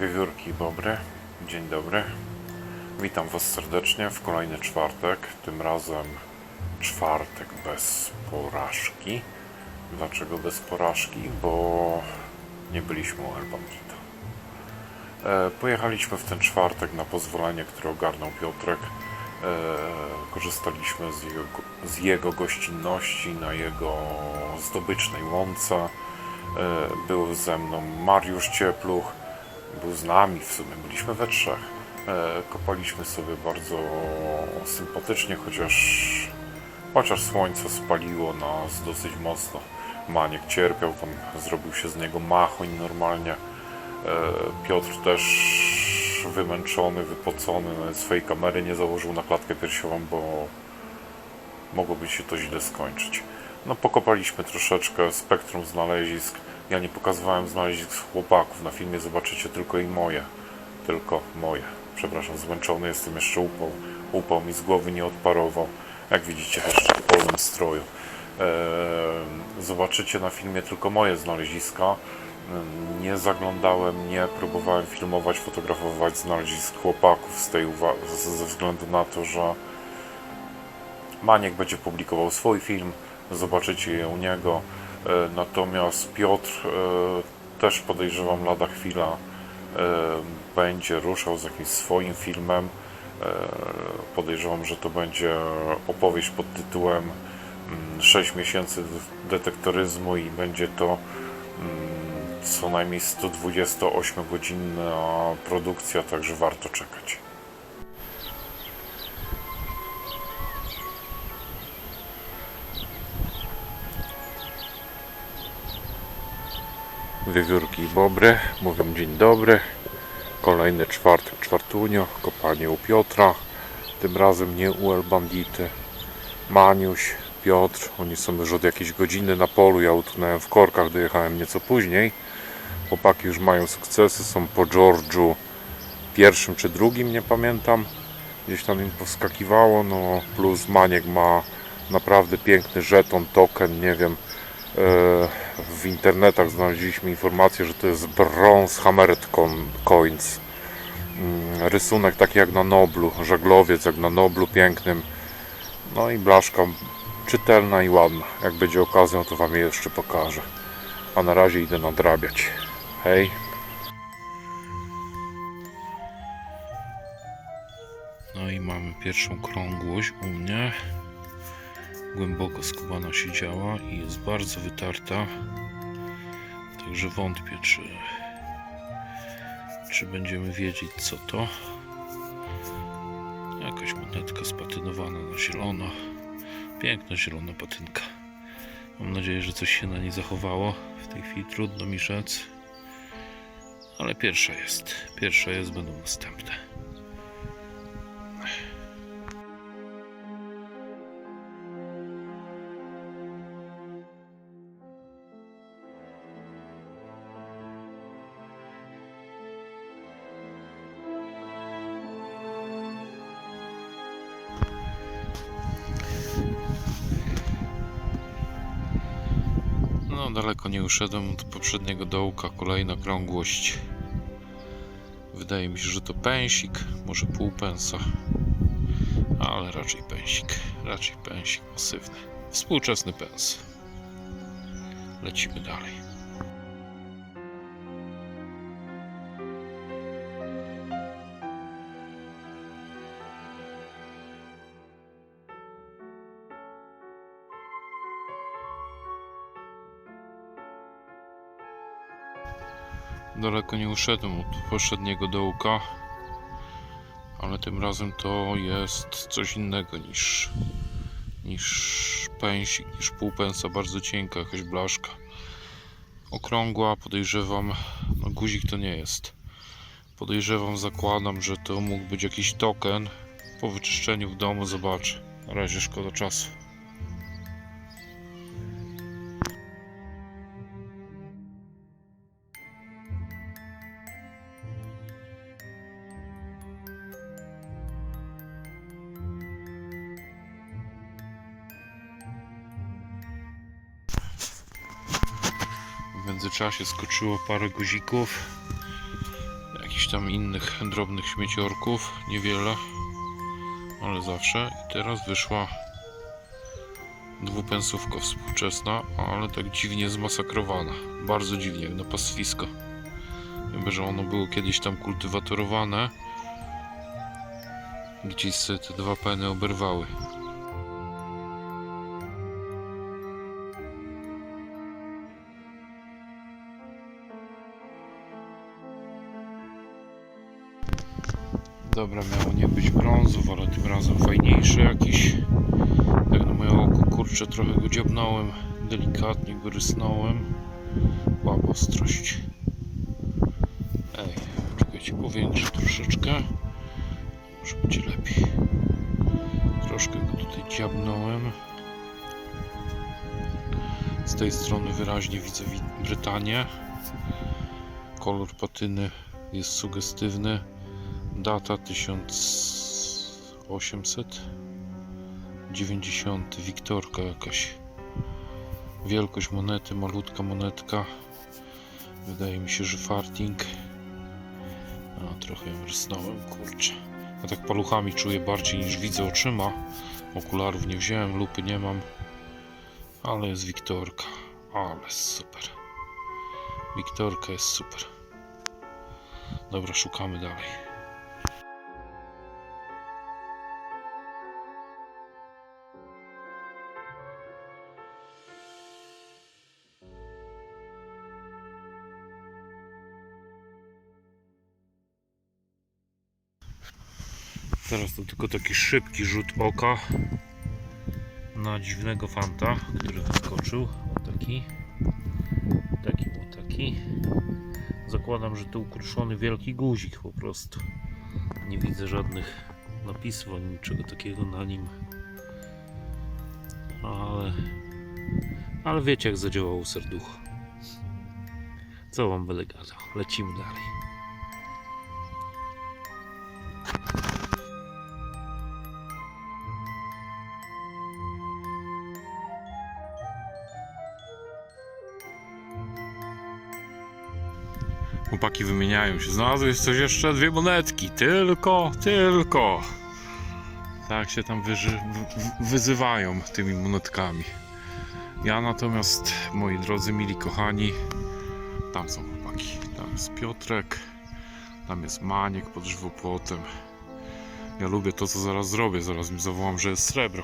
Wiewiórki Bobry, dzień dobry. Witam Was serdecznie w kolejny czwartek, tym razem czwartek bez porażki. Dlaczego bez porażki? Bo nie byliśmy u El Bandita. E, Pojechaliśmy w ten czwartek na pozwolenie, które ogarnął Piotrek. E, Korzystaliśmy z jego, z jego gościnności na jego zdobycznej łące. E, Był ze mną Mariusz Ciepluch, był z nami w sumie, byliśmy we trzech. E, Kopaliśmy sobie bardzo sympatycznie, chociaż, chociaż słońce spaliło nas dosyć mocno. Maniek cierpiał, tam zrobił się z niego machoń normalnie. E, Piotr też wymęczony, wypocony, swojej kamery nie założył na klatkę piersiową, bo mogłoby się to źle skończyć. No pokopaliśmy troszeczkę spektrum znalezisk. Ja nie pokazywałem znalezisk chłopaków. Na filmie zobaczycie tylko i moje. Tylko moje. Przepraszam, zmęczony jestem, jeszcze upał. Upał mi z głowy nie odparował. Jak widzicie, jeszcze w polnym stroju. Eee, zobaczycie na filmie tylko moje znaleziska. Eee, Nie zaglądałem, nie próbowałem filmować, fotografować znalezisk chłopaków z tej ze względu na to, że Maniek będzie publikował swój film, zobaczycie je u niego. E, Natomiast Piotr e, też podejrzewam lada chwila e, będzie ruszał z jakimś swoim filmem. Podejrzewam, że to będzie opowieść pod tytułem mm, 6 miesięcy detektoryzmu i będzie to mm, co najmniej 128-godzinna produkcja, także warto czekać. Wiewiórki i Bobry mówią dzień dobry. Kolejny czwartek, czwartunio, kopanie u Piotra. Tym razem nie u El Bandity. Maniuś, Piotr, oni są już od jakiejś godziny na polu. Ja utknąłem w korkach, dojechałem nieco później. Chłopaki już mają sukcesy, są po George'u pierwszym czy drugim, nie pamiętam. Gdzieś tam im powskakiwało, no plus Maniek ma naprawdę piękny żeton, token, nie wiem. E, w internetach znaleźliśmy informację, że to jest Bronze Hammered Coins. Mm, Rysunek taki jak na Noblu, żaglowiec jak na Noblu pięknym. No i blaszka czytelna i ładna. Jak będzie okazją, to Wam je jeszcze pokażę. A na razie idę nadrabiać. Hej. No i mamy pierwszą krągłość u mnie głęboko skubana siedziała i jest bardzo wytarta. Także wątpię, czy, czy będziemy wiedzieć, co to. Jakaś monetka spatynowana na zielono. Piękna zielona patynka. Mam nadzieję, że coś się na niej zachowało. W tej chwili trudno mi rzec. Ale pierwsza jest. Pierwsza jest, będą następne. Daleko nie uszedłem od poprzedniego dołka. Kolejna krągłość. Wydaje mi się, że to pensik, może pół pensa. Ale raczej pensik. Raczej pensik masywny. Współczesny pens. Lecimy dalej. Daleko nie uszedłem od poprzedniego dołka, ale tym razem to jest coś innego niż, niż pensik, niż półpensa, bardzo cienka jakaś blaszka. Okrągła, podejrzewam, no guzik to nie jest. Podejrzewam, zakładam, że to mógł być jakiś token. Po wyczyszczeniu w domu zobaczę. Na razie szkoda czasu. Międzyczasie skoczyło parę guzików. Jakichś tam innych drobnych śmieciorków, niewiele, ale zawsze. I teraz wyszła dwupensówka współczesna, ale tak dziwnie zmasakrowana. Bardzo dziwnie, jak na pastwisko. Chyba, że ono było kiedyś tam kultywatorowane. Gdzieś te dwa peny oberwały. Dobra, miało nie być brązów, ale tym razem fajniejszy jakiś. Tak na moje oko, kurczę, trochę go dziabnąłem, delikatnie go rysnąłem. Łap ostrość. Ej, czekajcie, powiększę troszeczkę. Może będzie lepiej. Troszkę go tutaj dziabnąłem. Z tej strony wyraźnie widzę Wi- Brytanię. Kolor patyny jest sugestywny. Data 1890. Wiktorka jakaś. Wielkość monety, malutka monetka. Wydaje mi się, że farting. A, trochę ją rysnąłem, kurczę. Ja tak paluchami czuję bardziej niż widzę oczyma. Okularów nie wziąłem, lupy nie mam. Ale jest Wiktorka. Ale super. Wiktorka jest super. Dobra, szukamy dalej. Teraz to tylko taki szybki rzut oka na dziwnego fanta, który wyskoczył. O taki. Taki, o taki. Zakładam, że to ukruszony wielki guzik po prostu. Nie widzę żadnych napisów ani niczego takiego na nim. Ale. Ale wiecie, jak zadziałało serducho. Co wam będę gadał? Lecimy dalej. Chłopaki wymieniają się. Znalazłeś coś jeszcze? Dwie monetki. Tylko, tylko. Tak się tam wyży, wy- wyzywają tymi monetkami. Ja natomiast, moi drodzy, mili kochani, tam są chłopaki. Tam jest Piotrek, tam jest Maniek pod żywopłotem. Ja lubię to, co zaraz zrobię. Zaraz mi zawołam, że jest srebro.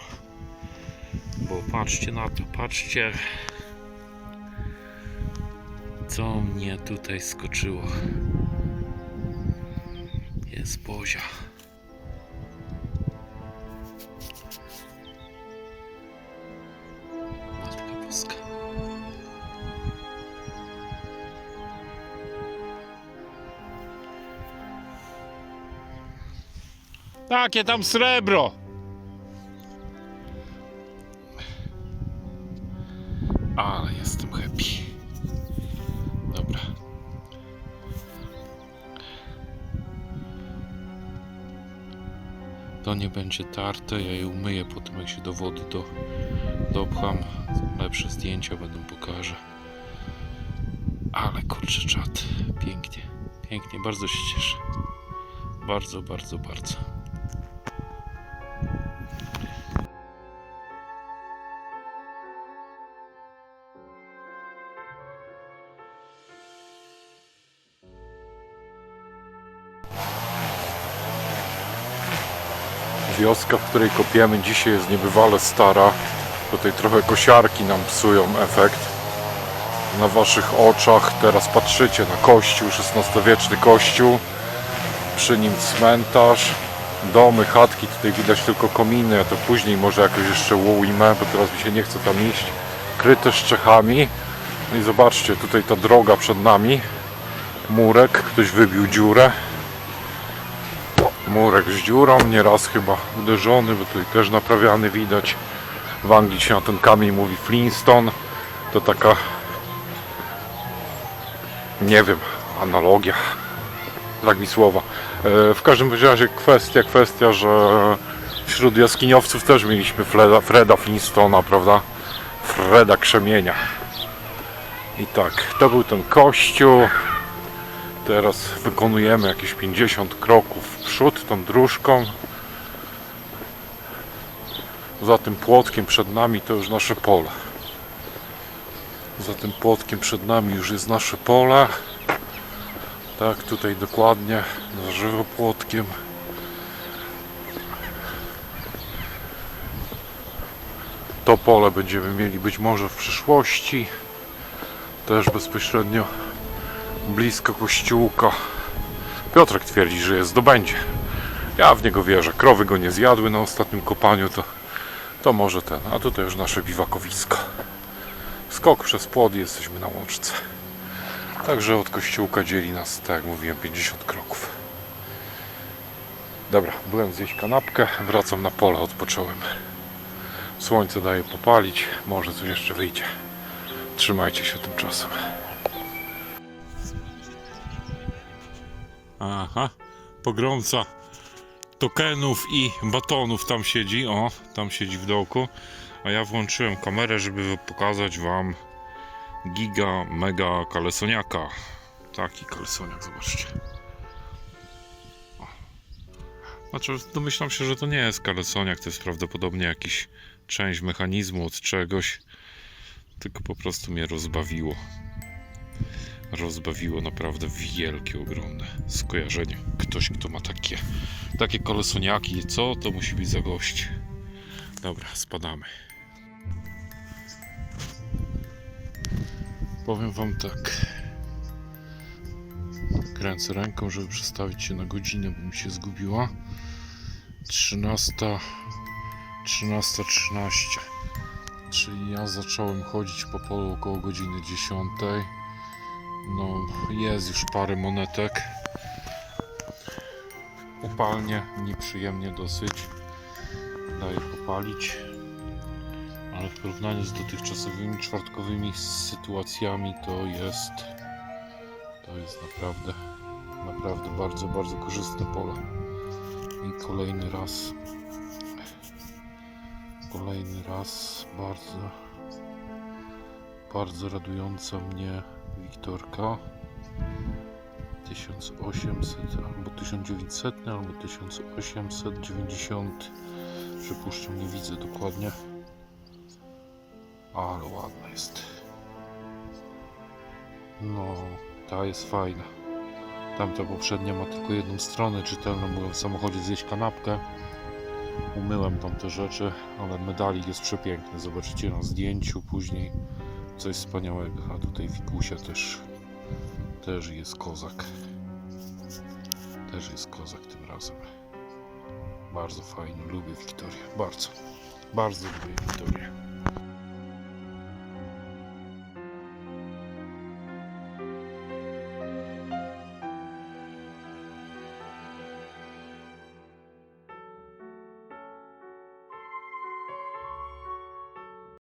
Bo patrzcie na to, patrzcie. Co mnie tutaj skoczyło? Jest Bozia. Matka Boska. Takie tam srebro! Ale jestem happy. To nie będzie tarte, ja je umyję potem jak się do wody do, dopcham. Lepsze zdjęcia będą pokażę. Ale kurczę czat, pięknie, pięknie, bardzo się cieszę. Bardzo, bardzo, bardzo. Wioska, w której kopiemy dzisiaj jest niebywale stara. Tutaj trochę kosiarki nam psują efekt. Na waszych oczach teraz patrzycie na kościół, XVI-wieczny kościół. Przy nim cmentarz, domy, chatki, tutaj widać tylko kominy, ja to później może jakoś jeszcze ujmę, bo teraz mi się nie chce tam iść. Kryte szczechami. No i zobaczcie, tutaj ta droga przed nami. Murek, ktoś wybił dziurę murek z dziurą, nieraz chyba uderzony, bo tutaj też naprawiany widać. W Anglii się na ten kamień mówi Flintstone. To taka, nie wiem, analogia. Tak mi słowa. E, W każdym razie kwestia, kwestia, że wśród jaskiniowców też mieliśmy Freda, Freda Flintstona, prawda? Freda Krzemienia. I tak, to był ten kościół. Teraz wykonujemy jakieś 50 kroków w przód tą dróżką. Za tym płotkiem przed nami to już nasze pole. Za tym płotkiem przed nami już jest nasze pole. Tak, tutaj dokładnie na żywo płotkiem. To pole będziemy mieli być może w przyszłości. Też bezpośrednio blisko kościółka. Piotrek twierdzi, że je zdobędzie. Ja w niego wierzę. Krowy go nie zjadły na ostatnim kopaniu, to, to może ten. A tutaj już nasze biwakowisko. Skok przez płot i jesteśmy na łączce. Także od kościółka dzieli nas, tak jak mówiłem, 50 kroków. Dobra, byłem zjeść kanapkę, wracam na pole, odpocząłem. Słońce daje popalić, może coś jeszcze wyjdzie. Trzymajcie się tymczasem. Aha, pogromca tokenów i batonów tam siedzi, o, tam siedzi w dołku. A ja włączyłem kamerę, żeby pokazać wam giga, mega kalesoniaka. Taki kalesoniak, zobaczcie. Znaczy, domyślam się, że to nie jest kalesoniak, to jest prawdopodobnie jakiś część mechanizmu od czegoś. Tylko po prostu mnie rozbawiło. Rozbawiło naprawdę wielkie, ogromne skojarzenie. Ktoś, kto ma takie, takie kolesoniaki, co to musi być za gość? Dobra, spadamy. Powiem wam tak. Kręcę ręką, żeby przestawić się na godzinę, bo mi się zgubiła. 13. 13.13. Czyli ja zacząłem chodzić po polu około godziny 10. No, jest już parę monetek. Upalnie, nieprzyjemnie dosyć. Daje popalić. Ale w porównaniu z dotychczasowymi czwartkowymi sytuacjami to jest to jest naprawdę naprawdę bardzo, bardzo korzystne pole. I kolejny raz kolejny raz bardzo bardzo radująca mnie Wiktorka. 1800 albo 1900 albo 1890 przypuszczam nie widzę dokładnie. Ale ładna jest. No ta jest fajna. Tamta poprzednia ma tylko jedną stronę czytelną. Byłem w samochodzie zjeść kanapkę. Umyłem tam te rzeczy ale medalik jest przepiękny. Zobaczycie na zdjęciu później coś wspaniałego a tutaj Wikusia też też jest kozak. Też jest kozak tym razem. Bardzo fajny lubię Wiktorię. Bardzo bardzo lubię Wiktorię